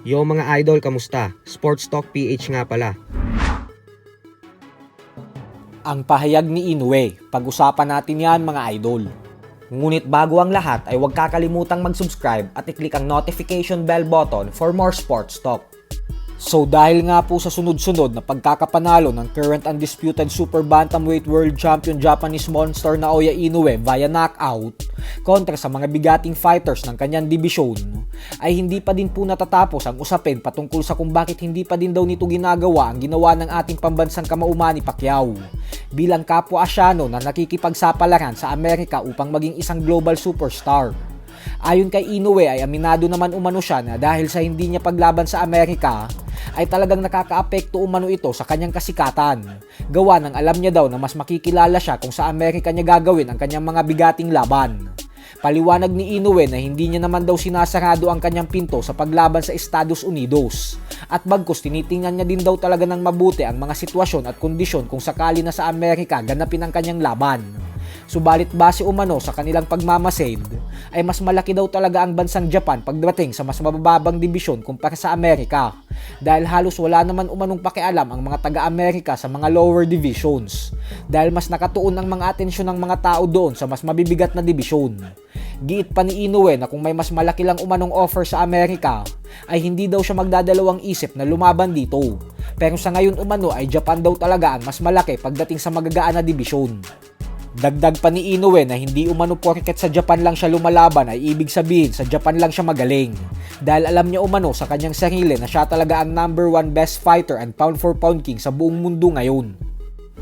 Yo mga idol, kamusta? Sports Talk PH nga pala. Ang pahayag ni Inoue, pag-usapan natin yan mga idol. Ngunit bago ang lahat ay huwag kakalimutang mag-subscribe at i-click ang notification bell button for more sports talk. So dahil nga po sa sunod-sunod na pagkakapanalo ng current undisputed Super Bantamweight World Champion Japanese Monster Naoya Inoue via knockout kontra sa mga bigating fighters ng kanyang dibisyon, ay hindi pa din po natatapos ang usapin patungkol sa kung bakit hindi pa din daw nito ginagawa ang ginawa ng ating pambansang kamaumani Pacquiao bilang kapwa Asyano na nakikipagsapalaran sa Amerika upang maging isang global superstar. Ayon kay Inoue ay aminado naman umano siya na dahil sa hindi niya paglaban sa Amerika ay talagang nakakaapekto umano ito sa kanyang kasikatan. Gawa ng alam niya daw na mas makikilala siya kung sa Amerika niya gagawin ang kanyang mga bigating laban. Paliwanag ni Inoue na hindi niya naman daw sinasarado ang kanyang pinto sa paglaban sa Estados Unidos. At bagkus tinitingnan niya din daw talaga ng mabuti ang mga sitwasyon at kondisyon kung sakali na sa Amerika ganapin ang kanyang laban. Subalit base umano sa kanilang pagmamasid, ay mas malaki daw talaga ang bansang Japan pagdating sa mas mabababang dibisyon kumpara sa Amerika. Dahil halos wala naman umanong pakialam ang mga taga-Amerika sa mga lower divisions. Dahil mas nakatuon ang mga atensyon ng mga tao doon sa mas mabibigat na dibisyon. Giit pa ni Inoue na kung may mas malaki lang umanong offer sa Amerika, ay hindi daw siya magdadalawang isip na lumaban dito. Pero sa ngayon umano ay Japan daw talaga ang mas malaki pagdating sa magagaan na dibisyon. Dagdag pa ni Inoue na hindi umano porket sa Japan lang siya lumalaban ay ibig sabihin sa Japan lang siya magaling. Dahil alam niya umano sa kanyang sarili na siya talaga ang number one best fighter and pound for pound king sa buong mundo ngayon.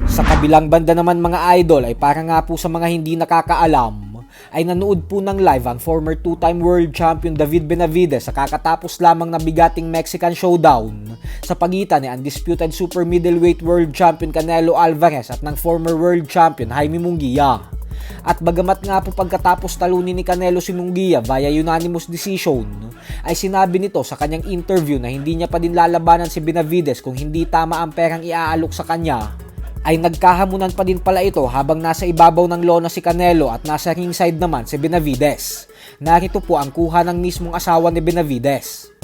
Sa kabilang banda naman mga idol ay para nga po sa mga hindi nakakaalam ay nanood po ng live ang former two-time world champion David Benavides sa kakatapos lamang na bigating Mexican showdown sa pagitan ni undisputed super middleweight world champion Canelo Alvarez at ng former world champion Jaime Munguia. At bagamat nga po pagkatapos talunin ni Canelo si Munguia via unanimous decision, ay sinabi nito sa kanyang interview na hindi niya pa din lalabanan si Benavides kung hindi tama ang perang iaalok sa kanya ay nagkahamunan pa din pala ito habang nasa ibabaw ng lona si Canelo at nasa ringside naman si Benavides. Narito po ang kuha ng mismong asawa ni Benavides.